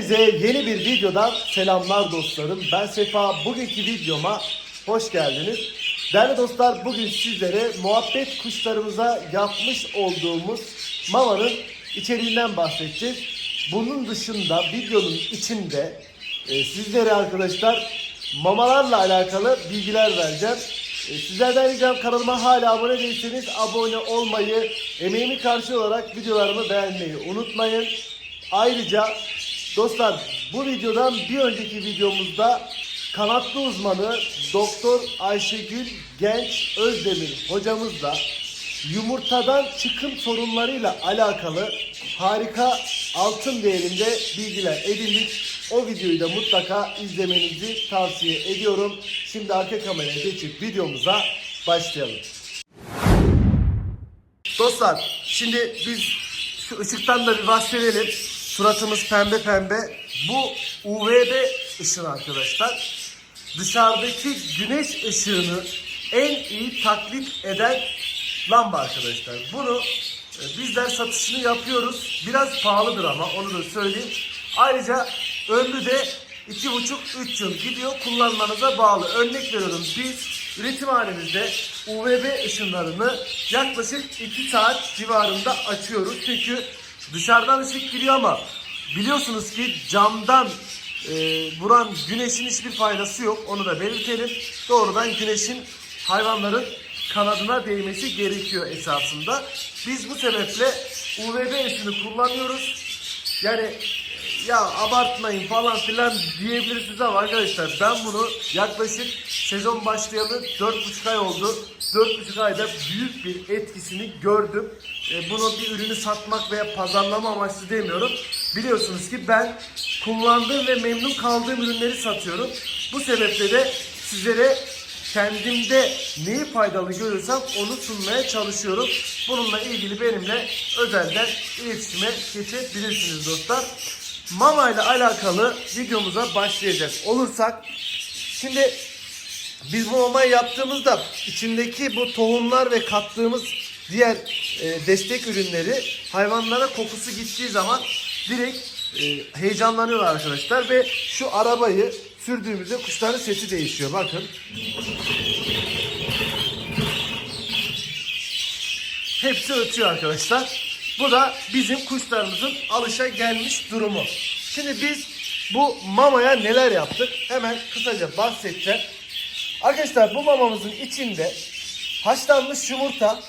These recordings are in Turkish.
Herkese yeni bir videodan selamlar dostlarım. Ben Sefa. Bugünkü videoma hoş geldiniz. Değerli dostlar bugün sizlere muhabbet kuşlarımıza yapmış olduğumuz mamanın içeriğinden bahsedeceğiz. Bunun dışında videonun içinde e, sizlere arkadaşlar mamalarla alakalı bilgiler vereceğim. E, Sizlerden ricam kanalıma hala abone değilseniz abone olmayı, emeğimi karşı olarak videolarımı beğenmeyi unutmayın. Ayrıca dostlar bu videodan bir önceki videomuzda kanatlı uzmanı Doktor Ayşegül Genç Özdemir hocamızla yumurtadan çıkım sorunlarıyla alakalı harika altın değerinde bilgiler edindik. O videoyu da mutlaka izlemenizi tavsiye ediyorum. Şimdi arka kameraya geçip videomuza başlayalım. Dostlar şimdi biz şu ışıktan da bir bahsedelim. Suratımız pembe pembe. Bu UVB ışını arkadaşlar. Dışarıdaki güneş ışığını en iyi taklit eden lamba arkadaşlar. Bunu e, bizler satışını yapıyoruz. Biraz pahalıdır ama onu da söyleyeyim. Ayrıca ömrü de 2,5-3 yıl gidiyor kullanmanıza bağlı. Örnek veriyorum biz üretim halimizde UVB ışınlarını yaklaşık 2 saat civarında açıyoruz. Çünkü dışarıdan ışık giriyor ama biliyorsunuz ki camdan e, vuran güneşin hiçbir faydası yok. Onu da belirtelim. Doğrudan güneşin hayvanların kanadına değmesi gerekiyor esasında. Biz bu sebeple UVB ışını kullanıyoruz. Yani ya abartmayın falan filan diyebilirsiniz ama arkadaşlar ben bunu yaklaşık sezon başlayalı 4,5 ay oldu. 4,5 ayda büyük bir etkisini gördüm. E, bunu bir ürünü satmak veya pazarlama amaçlı demiyorum. Biliyorsunuz ki ben kullandığım ve memnun kaldığım ürünleri satıyorum. Bu sebeple de sizlere kendimde neyi faydalı görürsem onu sunmaya çalışıyorum. Bununla ilgili benimle özelden iletişime geçebilirsiniz dostlar. Mama ile alakalı videomuza başlayacak olursak şimdi biz bu mamayı yaptığımızda içindeki bu tohumlar ve kattığımız diğer e, destek ürünleri hayvanlara kokusu gittiği zaman direkt e, heyecanlanıyorlar arkadaşlar ve şu arabayı sürdüğümüzde kuşların sesi değişiyor bakın. Hepsi ötüyor arkadaşlar. Bu da bizim kuşlarımızın alışa gelmiş durumu. Şimdi biz bu mamaya neler yaptık? Hemen kısaca bahsedeceğim. Arkadaşlar bu mamamızın içinde haşlanmış yumurta,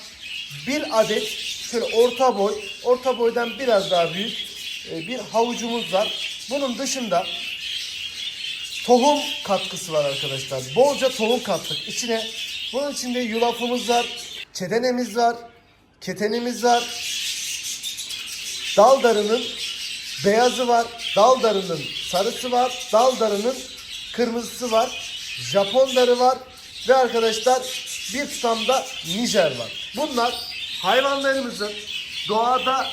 bir adet şöyle orta boy, orta boydan biraz daha büyük e, bir havucumuz var. Bunun dışında tohum katkısı var arkadaşlar. Bolca tohum kattık içine. Bunun içinde yulafımız var, çedenemiz var, ketenimiz var. Dal darının beyazı var, dal darının sarısı var, dal darının kırmızısı var, Japon darı var ve arkadaşlar bir tutamda Nijer var. Bunlar hayvanlarımızın doğada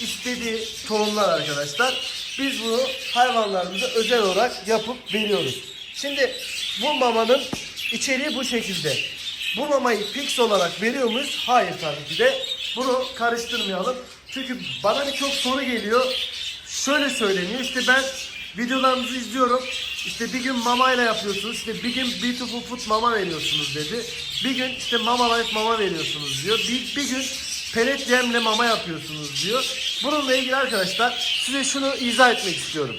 istediği tohumlar arkadaşlar. Biz bunu hayvanlarımıza özel olarak yapıp veriyoruz. Şimdi bu mamanın içeriği bu şekilde. Bu mamayı fix olarak veriyor muyuz? Hayır tabii ki de. Bunu karıştırmayalım. Çünkü bana birçok soru geliyor. Şöyle söyleniyor. İşte ben videolarınızı izliyorum. İşte bir gün mamayla yapıyorsunuz. İşte bir gün Beautiful Food mama veriyorsunuz dedi. Bir gün işte Mama Life mama veriyorsunuz diyor. Bir, bir gün pelet yemle mama yapıyorsunuz diyor. Bununla ilgili arkadaşlar size şunu izah etmek istiyorum.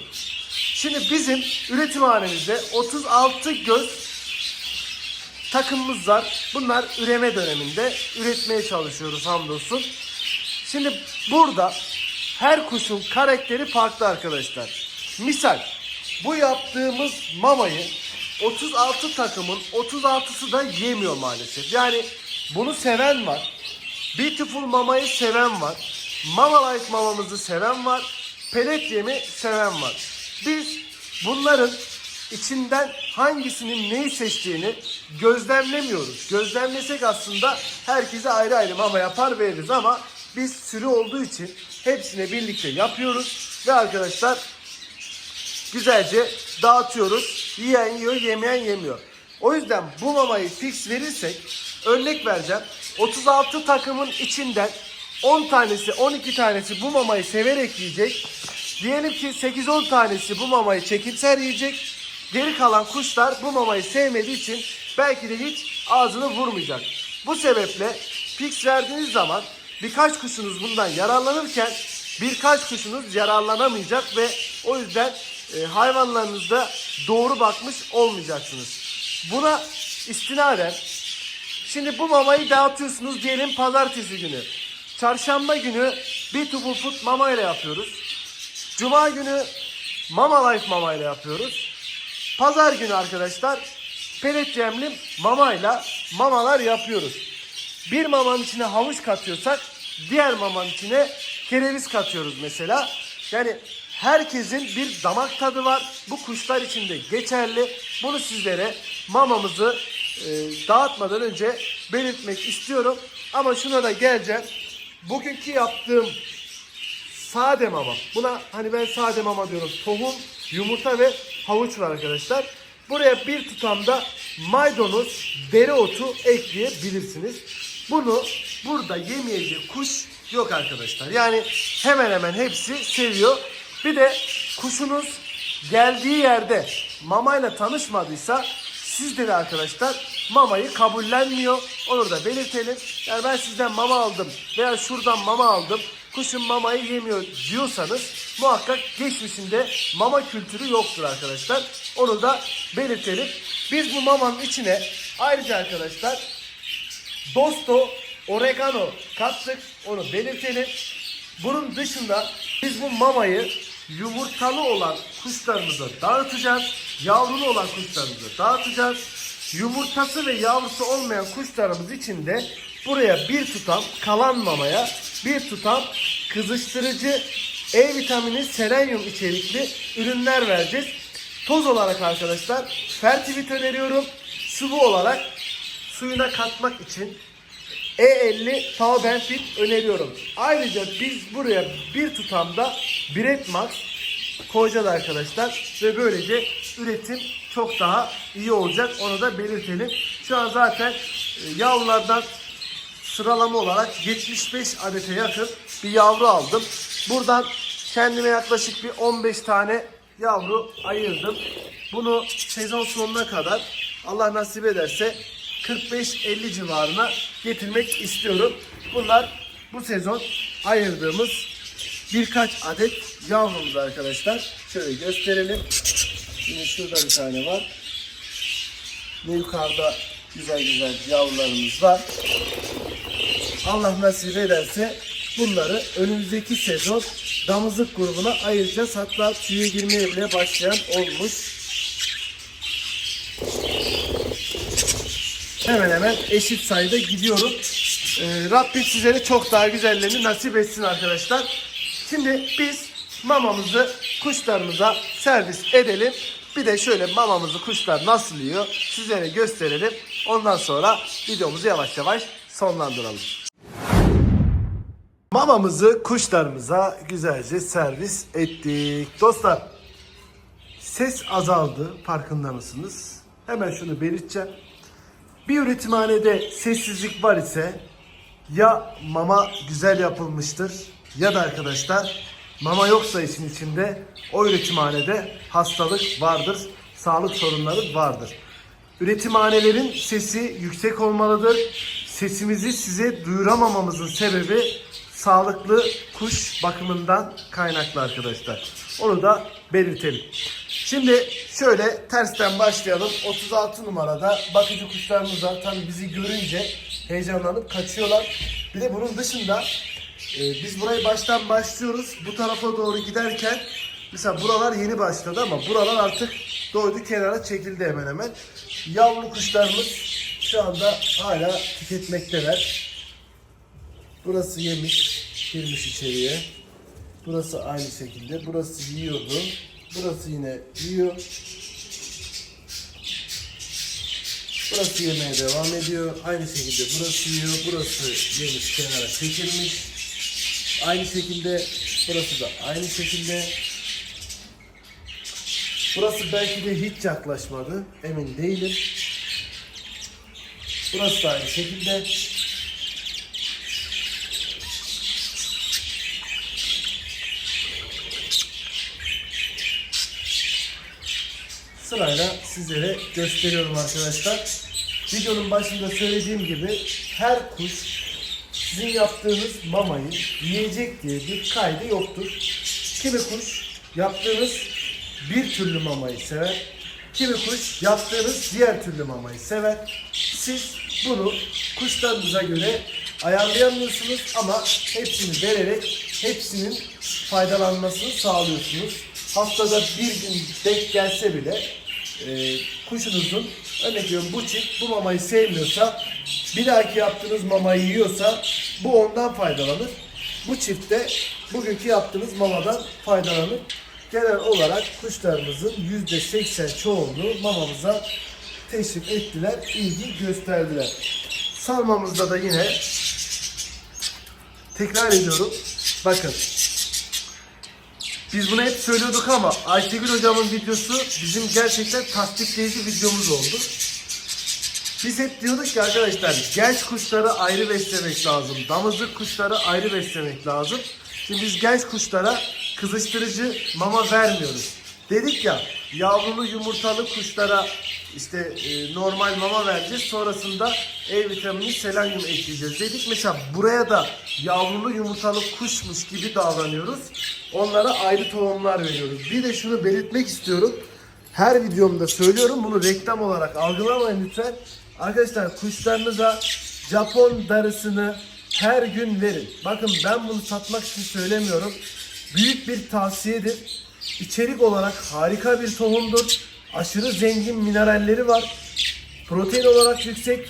Şimdi bizim üretim hanemizde 36 göz takımımız var. Bunlar üreme döneminde üretmeye çalışıyoruz hamdolsun. Şimdi burada her kuşun karakteri farklı arkadaşlar. Misal bu yaptığımız mamayı 36 takımın 36'sı da yemiyor maalesef. Yani bunu seven var. Beautiful mamayı seven var. Mama Life mamamızı seven var. Pelet yemi seven var. Biz bunların içinden hangisinin neyi seçtiğini gözlemlemiyoruz. Gözlemlesek aslında herkese ayrı ayrı mama yapar veririz ama biz sürü olduğu için hepsine birlikte yapıyoruz ve arkadaşlar güzelce dağıtıyoruz. Yiyen yiyor, yemeyen yemiyor. O yüzden bu mamayı fix verirsek örnek vereceğim. 36 takımın içinden 10 tanesi, 12 tanesi bu mamayı severek yiyecek. Diyelim ki 8-10 tanesi bu mamayı çekimser yiyecek. Geri kalan kuşlar bu mamayı sevmediği için belki de hiç ağzını vurmayacak. Bu sebeple fix verdiğiniz zaman birkaç kuşunuz bundan yararlanırken birkaç kuşunuz yararlanamayacak ve o yüzden e, hayvanlarınızda doğru bakmış olmayacaksınız. Buna istinaden Şimdi bu mamayı dağıtıyorsunuz diyelim pazartesi günü. Çarşamba günü bir tubu fut mamayla yapıyoruz. Cuma günü Mama Life mamayla yapıyoruz. Pazar günü arkadaşlar pelet yemli mamayla mamalar yapıyoruz. Bir mamanın içine havuç katıyorsak diğer mamanın içine kereviz katıyoruz mesela. Yani herkesin bir damak tadı var. Bu kuşlar için de geçerli. Bunu sizlere mamamızı e, dağıtmadan önce belirtmek istiyorum. Ama şuna da geleceğim. Bugünkü yaptığım sade mama. Buna hani ben sade mama diyorum. Tohum, yumurta ve havuç var arkadaşlar. Buraya bir tutamda maydanoz, dereotu ekleyebilirsiniz. Bunu burada yemeyecek kuş yok arkadaşlar. Yani hemen hemen hepsi seviyor. Bir de kuşunuz geldiği yerde mamayla tanışmadıysa sizde de arkadaşlar mamayı kabullenmiyor. Onu da belirtelim. Yani ben sizden mama aldım veya şuradan mama aldım. Kuşun mamayı yemiyor diyorsanız muhakkak geçmişinde mama kültürü yoktur arkadaşlar. Onu da belirtelim. Biz bu mamanın içine ayrıca arkadaşlar Dosto oregano kattık. Onu belirtelim. Bunun dışında biz bu mamayı yumurtalı olan kuşlarımıza dağıtacağız. Yavrulu olan kuşlarımıza dağıtacağız. Yumurtası ve yavrusu olmayan kuşlarımız için de buraya bir tutam kalan mamaya bir tutam kızıştırıcı E vitamini selenyum içerikli ürünler vereceğiz. Toz olarak arkadaşlar Fertivit öneriyorum. Sıvı olarak suyuna katmak için E50 Tau Benfit öneriyorum. Ayrıca biz buraya bir tutamda Biret Max koyacağız arkadaşlar. Ve böylece üretim çok daha iyi olacak. Onu da belirtelim. Şu an zaten e, yavrulardan sıralama olarak 75 adete yakın bir yavru aldım. Buradan kendime yaklaşık bir 15 tane yavru ayırdım. Bunu sezon sonuna kadar Allah nasip ederse 45-50 civarına getirmek istiyorum. Bunlar bu sezon ayırdığımız birkaç adet yavrumuz arkadaşlar. Şöyle gösterelim. Yine şurada bir tane var. Ve yukarıda güzel güzel yavrularımız var. Allah nasip ederse bunları önümüzdeki sezon damızlık grubuna ayıracağız. Hatta tüye girmeye bile başlayan olmuş. Hemen hemen eşit sayıda gidiyorum. Ee, Rabbim sizlere çok daha güzellerini nasip etsin arkadaşlar. Şimdi biz mamamızı kuşlarımıza servis edelim. Bir de şöyle mamamızı kuşlar nasıl yiyor sizlere gösterelim. Ondan sonra videomuzu yavaş yavaş sonlandıralım. Mamamızı kuşlarımıza güzelce servis ettik. Dostlar ses azaldı farkında mısınız? Hemen şunu belirteceğim. Bir üretimhanede sessizlik var ise ya mama güzel yapılmıştır ya da arkadaşlar mama yoksa işin içinde o üretimhanede hastalık vardır, sağlık sorunları vardır. Üretimhanelerin sesi yüksek olmalıdır. Sesimizi size duyuramamamızın sebebi sağlıklı kuş bakımından kaynaklı arkadaşlar. Onu da belirtelim. Şimdi şöyle tersten başlayalım. 36 numarada bakıcı kuşlarımız. Tabii bizi görünce heyecanlanıp kaçıyorlar. Bir de bunun dışında e, biz burayı baştan başlıyoruz. Bu tarafa doğru giderken mesela buralar yeni başladı ama buralar artık doydu kenara çekildi hemen hemen. Yavru kuşlarımız şu anda hala tüketmekteler. Burası yemiş, girmiş içeriye. Burası aynı şekilde. Burası yiyordu. Burası yine yiyor. Burası yemeye devam ediyor. Aynı şekilde burası yiyor. Burası yemiş kenara çekilmiş. Aynı şekilde burası da aynı şekilde. Burası belki de hiç yaklaşmadı. Emin değilim. Burası da aynı şekilde. Sırayla sizlere gösteriyorum arkadaşlar. Videonun başında söylediğim gibi her kuş sizin yaptığınız mamayı yiyecek diye bir kaydı yoktur. Kimi kuş yaptığınız bir türlü mamayı sever. Kimi kuş yaptığınız diğer türlü mamayı sever. Siz bunu kuşlarınıza göre ayarlayamıyorsunuz ama hepsini vererek hepsinin faydalanmasını sağlıyorsunuz. Haftada bir gün denk gelse bile e, kuşunuzun örnek veriyorum bu çift bu mamayı sevmiyorsa bir dahaki yaptığınız mamayı yiyorsa bu ondan faydalanır. Bu çift de bugünkü yaptığınız mamadan faydalanır. Genel olarak kuşlarımızın %80 çoğunluğu mamamıza teşvik ettiler, ilgi gösterdiler. Sarmamızda da yine tekrar ediyorum. Bakın biz bunu hep söylüyorduk ama Ayşegül hocamın videosu bizim gerçekten tasdikleyici videomuz oldu. Biz hep diyorduk ki arkadaşlar genç kuşları ayrı beslemek lazım. Damızlık kuşları ayrı beslemek lazım. Şimdi biz genç kuşlara kızıştırıcı mama vermiyoruz. Dedik ya yavrulu yumurtalı kuşlara işte e, normal mama vereceğiz. Sonrasında E vitamini selenyum ekleyeceğiz. Dedik mesela buraya da yavrulu yumurtalı kuşmuş gibi davranıyoruz. Onlara ayrı tohumlar veriyoruz. Bir de şunu belirtmek istiyorum. Her videomda söylüyorum bunu reklam olarak algılamayın lütfen. Arkadaşlar kuşlarınıza Japon darısını her gün verin. Bakın ben bunu satmak için söylemiyorum. Büyük bir tavsiyedir. İçerik olarak harika bir tohumdur. Aşırı zengin mineralleri var. Protein olarak yüksek.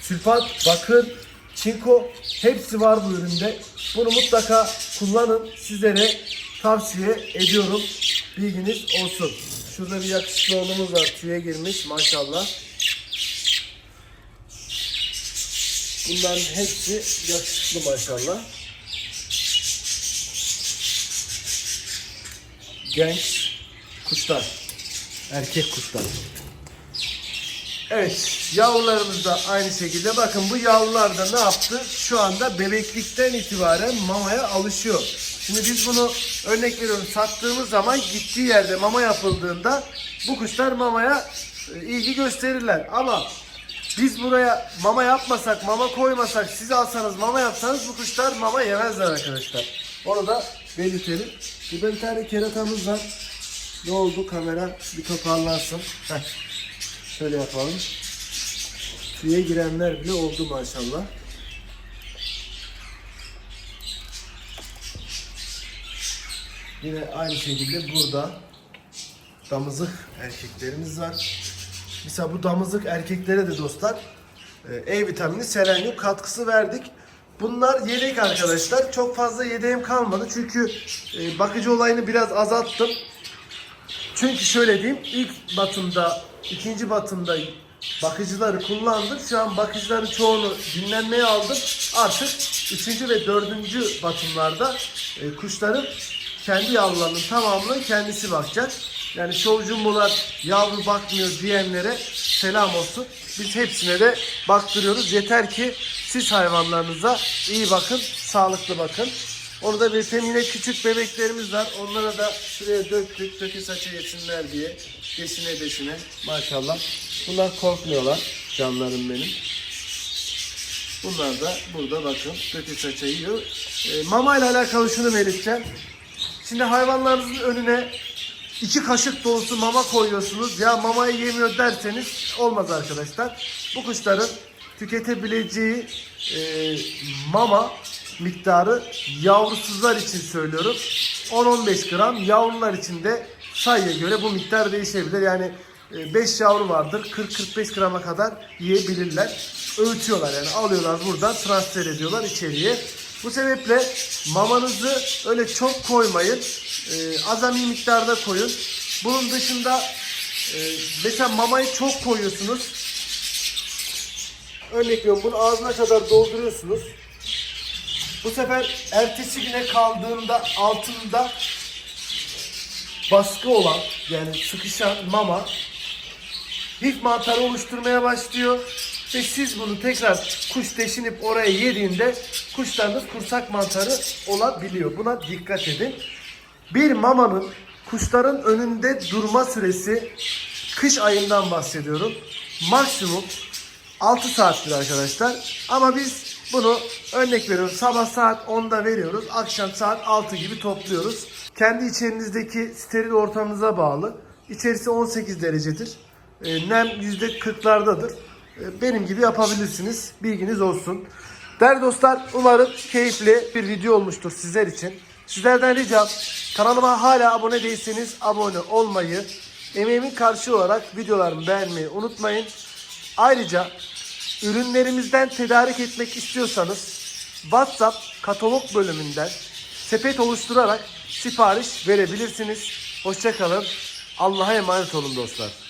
Sülfat, bakır, çinko hepsi var bu üründe. Bunu mutlaka kullanın. Sizlere tavsiye ediyorum. Bilginiz olsun. Şurada bir yakışıklı oğlumuz var. Tüye girmiş maşallah. Bunların hepsi yakışıklı maşallah. Genç kuşlar. Erkek kuşlar. Evet, yavrularımız da aynı şekilde. Bakın bu yavrular da ne yaptı? Şu anda bebeklikten itibaren mamaya alışıyor. Şimdi biz bunu örnek veriyorum sattığımız zaman gittiği yerde mama yapıldığında bu kuşlar mamaya e, ilgi gösterirler. Ama biz buraya mama yapmasak, mama koymasak, siz alsanız mama yapsanız bu kuşlar mama yemezler arkadaşlar. Onu da belirtelim. Bir tane keratamız var. Ne oldu kamera bir toparlansın. Heh. Şöyle yapalım. Tüye girenler bile oldu maşallah. Yine aynı şekilde burada damızlık erkeklerimiz var. Mesela bu damızlık erkeklere de dostlar e, E vitamini, selenyum katkısı verdik. Bunlar yedek arkadaşlar. Çok fazla yedeğim kalmadı. Çünkü e, bakıcı olayını biraz azalttım. Çünkü şöyle diyeyim, ilk batımda, ikinci batımda bakıcıları kullandım. Şu an bakıcıların çoğunu dinlenmeye aldım. Artık üçüncü ve dördüncü batımlarda e, kuşların kendi yavrularının tamamını kendisi bakacak. Yani şov jumbolar yavru bakmıyor diyenlere selam olsun. Biz hepsine de baktırıyoruz. Yeter ki siz hayvanlarınıza iyi bakın, sağlıklı bakın. Orada bir yine küçük bebeklerimiz var. Onlara da şuraya döktük. Dökü saça yesinler diye. Desine desine. Maşallah. Bunlar korkmuyorlar. Canlarım benim. Bunlar da burada bakın. Dökü saça yiyor. E, mama ile alakalı şunu belirteceğim. Şimdi hayvanlarınızın önüne iki kaşık dolusu mama koyuyorsunuz. Ya mamayı yemiyor derseniz olmaz arkadaşlar. Bu kuşların tüketebileceği e, mama miktarı yavrusuzlar için söylüyorum. 10-15 gram yavrular için de sayıya göre bu miktar değişebilir. Yani 5 yavru vardır 40-45 grama kadar yiyebilirler. Öğütüyorlar yani alıyorlar buradan transfer ediyorlar içeriye. Bu sebeple mamanızı öyle çok koymayın. E, azami miktarda koyun. Bunun dışında e, mesela mamayı çok koyuyorsunuz. Örnek veriyorum bunu ağzına kadar dolduruyorsunuz. Bu sefer ertesi güne kaldığında altında baskı olan yani sıkışan mama hif mantarı oluşturmaya başlıyor. Ve siz bunu tekrar kuş deşinip oraya yediğinde kuşlarınız kursak mantarı olabiliyor. Buna dikkat edin. Bir mamanın kuşların önünde durma süresi kış ayından bahsediyorum. Maksimum 6 saattir arkadaşlar. Ama biz bunu örnek veriyoruz. Sabah saat 10'da veriyoruz. Akşam saat 6 gibi topluyoruz. Kendi içerinizdeki steril ortamınıza bağlı. İçerisi 18 derecedir. E, nem %40'lardadır. E, benim gibi yapabilirsiniz. Bilginiz olsun. Değerli dostlar umarım keyifli bir video olmuştur sizler için. Sizlerden ricam kanalıma hala abone değilseniz abone olmayı, emeğimin karşı olarak videolarımı beğenmeyi unutmayın. Ayrıca ürünlerimizden tedarik etmek istiyorsanız WhatsApp katalog bölümünden sepet oluşturarak sipariş verebilirsiniz. Hoşçakalın. Allah'a emanet olun dostlar.